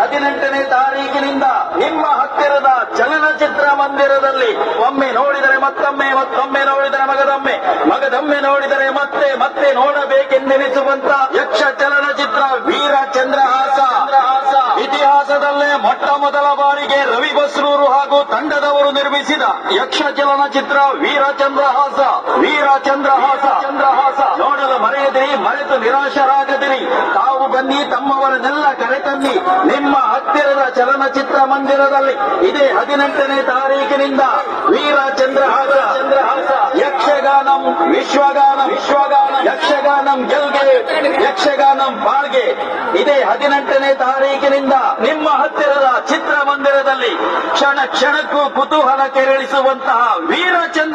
ಹದಿನೆಂಟನೇ ತಾರೀಕಿನಿಂದ ನಿಮ್ಮ ಹತ್ತಿರದ ಚಲನಚಿತ್ರ ಮಂದಿರದಲ್ಲಿ ಒಮ್ಮೆ ನೋಡಿದರೆ ಮತ್ತೊಮ್ಮೆ ಮತ್ತೊಮ್ಮೆ ನೋಡಿದರೆ ಮಗದೊಮ್ಮೆ ಮಗದೊಮ್ಮೆ ನೋಡಿದರೆ ಮತ್ತೆ ಮತ್ತೆ ನೋಡಬೇಕೆಂದೆನಿಸುವಂತ ಯಕ್ಷ ಚಲನಚಿತ್ರ ವೀರ ಚಂದ್ರಹಾಸ. ಇತಿಹಾಸದಲ್ಲೇ ಮೊಟ್ಟ ಮೊದಲ ಬಾರಿಗೆ ರವಿ ಬಸ್ರೂರು ಹಾಗೂ ತಂಡದವರು ನಿರ್ಮಿಸಿದ ಯಕ್ಷ ಚಲನಚಿತ್ರ ವೀರ ಚಂದ್ರಹಾಸ. ವೀರ ಚಂದ್ರಹಾಸ. ನೋಡಲು ಮರೆಯದಿರಿ, ಮರೆತು ನಿರಾಶರಾಗದಿರಿ. ಬನ್ನಿ, ತಮ್ಮವರನ್ನೆಲ್ಲ ಕರೆತನ್ನಿ. ನಿಮ್ಮ ಹತ್ತಿರದ ಚಲನಚಿತ್ರ ಮಂದಿರದಲ್ಲಿ ಇದೇ ಹದಿನೆಂಟನೇ ತಾರೀಕಿನಿಂದ ವೀರ ಚಂದ್ರಹಾಸ ಯಕ್ಷಗಾನಂ ವಿಶ್ವಗಾನ ವಿಶ್ವಗಾನ ಯಕ್ಷಗಾನಂ ಗೆಲ್ಗೆ, ಯಕ್ಷಗಾನಂ ಬಾಳ್ಗೆ ಇದೇ ಹದಿನೆಂಟನೇ ತಾರೀಕಿನಿಂದ ನಿಮ್ಮ ಹತ್ತಿರದ ಚಿತ್ರಮಂದಿರದಲ್ಲಿ ಕ್ಷಣ ಕ್ಷಣಕ್ಕೂ ಕುತೂಹಲ ಕೆರಳಿಸುವಂತಹ ವೀರ ಚಂದ್ರಹಾಸ